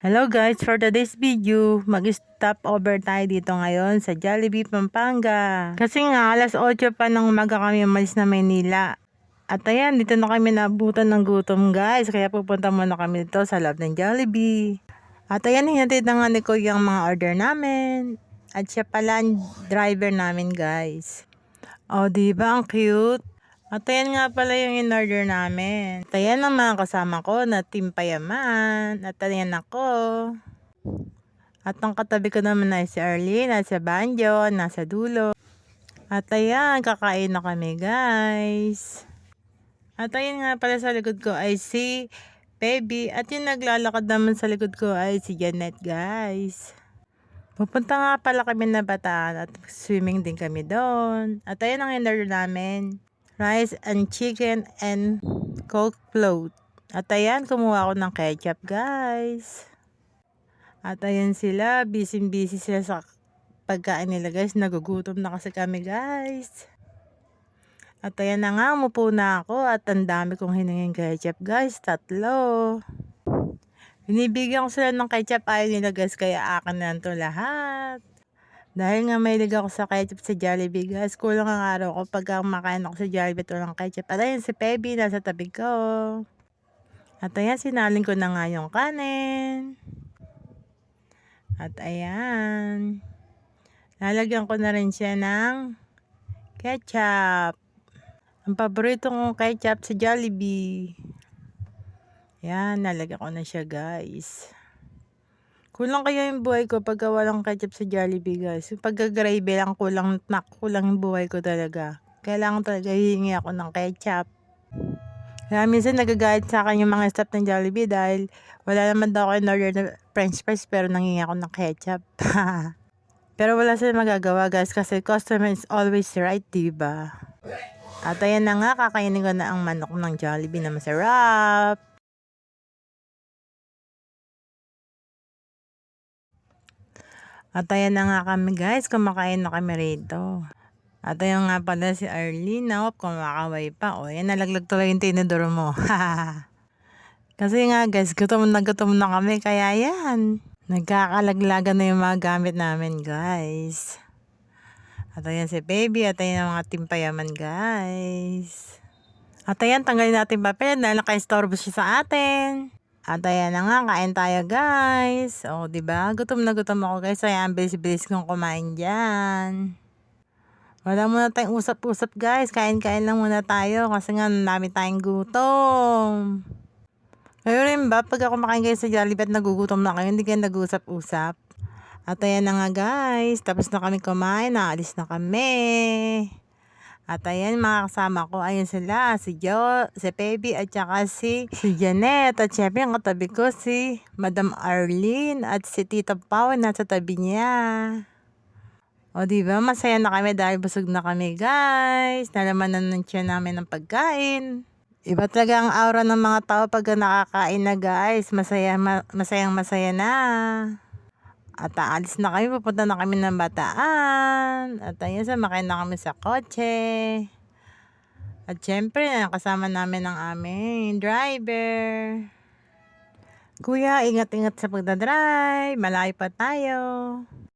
Hello guys, for today's video, mag-stop over tayo dito ngayon sa Jollibee, Pampanga. Kasi nga, alas 8 pa ng umaga kami umalis na Maynila. At ayan, dito na kami naabutan ng gutom guys, kaya pupunta muna kami dito sa loob ng Jollibee. At ayan, hinatid na nga ni Kuya ang mga order namin. At siya pala ang driver namin guys. O, di ba ang cute? At ayan nga pala yung in-order namin. At ayan ang mga kasama ko na Team Payaman. At ayan ako. At ang katabi ko naman ay si Arlene at si Banjo, nasa dulo. At ayan, kakain na kami guys. At ayan nga pala sa likod ko ay si Baby. At yung naglalakad naman sa likod ko ay si Janet guys. Pupunta nga pala kami na bataan at swimming din kami doon. At ayan ang in-order namin rice and chicken and coke float. At ayan, kumuha ako ng ketchup, guys. At ayan sila, busy-busy sila sa pagkain nila, guys. Nagugutom na kasi kami, guys. At ayan na nga, umupo na ako at ang dami kong hiningin ketchup, guys. Tatlo. Binibigyan ko sila ng ketchup, ayaw nila, guys. Kaya akin na ito lahat. Dahil nga may ako sa ketchup sa Jollibee guys, kulang ang araw ko pag makain ako sa Jollibee at walang ketchup. At ayan si Pebi nasa tabi ko. At ayan, sinalin ko na nga yung kanin. At ayan. Lalagyan ko na rin siya ng ketchup. Ang paborito kong ketchup sa Jollibee. Yan, nalagyan ko na siya guys. Kulang kaya yung buhay ko pagka walang ketchup sa Jollibee guys. Yung pagka gravy lang kulang, nak, kulang yung buhay ko talaga. Kailangan talaga hihingi ako ng ketchup. Kaya minsan nagagalit sa akin yung mga staff ng Jollibee dahil wala naman daw ako in order na french fries pero nangingi ako ng ketchup. pero wala silang magagawa guys kasi customer is always right, diba? At ayan na nga, kakainin ko na ang manok ng Jollibee na masarap. At ayan na nga kami guys, kumakain na kami rito. At ayan nga pala si Arlene, na kumakaway pa. O, yan, nalaglag tuloy yung tinidor mo. Kasi nga guys, gutom na gutom na kami, kaya yan. Nagkakalaglagan na yung mga gamit namin guys. At ayan si baby, at ayan ang mga timpayaman guys. At ayan, tanggalin natin papel dahil naka-istorbo siya sa atin. At ayan na nga, kain tayo guys. O, ba diba? Gutom na gutom ako guys. Kaya ang bilis-bilis kong kumain dyan. Wala muna tayong usap-usap guys. Kain-kain lang muna tayo kasi nga nami tayong gutom. Kayo rin ba, pag ako makain kayo sa Jollibee at nagugutom na kayo, hindi kayo nag-usap-usap? At ayan na nga guys, tapos na kami kumain, naalis na kami. At ayan mga kasama ko, ayun sila, si Jo, si Baby at saka si, si Janet. At syempre ang katabi ko si Madam Arlene at si Tita Pao nasa tabi niya. O di ba masaya na kami dahil busog na kami guys. Nalaman na ng namin ng pagkain. Iba talaga ang aura ng mga tao pag nakakain na guys. Masaya, ma, masayang masaya na. At aalis na kami, pupunta na kami ng bataan. At ayun, sumakay na kami sa kotse. At syempre, kasama namin ang aming driver. Kuya, ingat-ingat sa pagdadrive. Malayo pa tayo.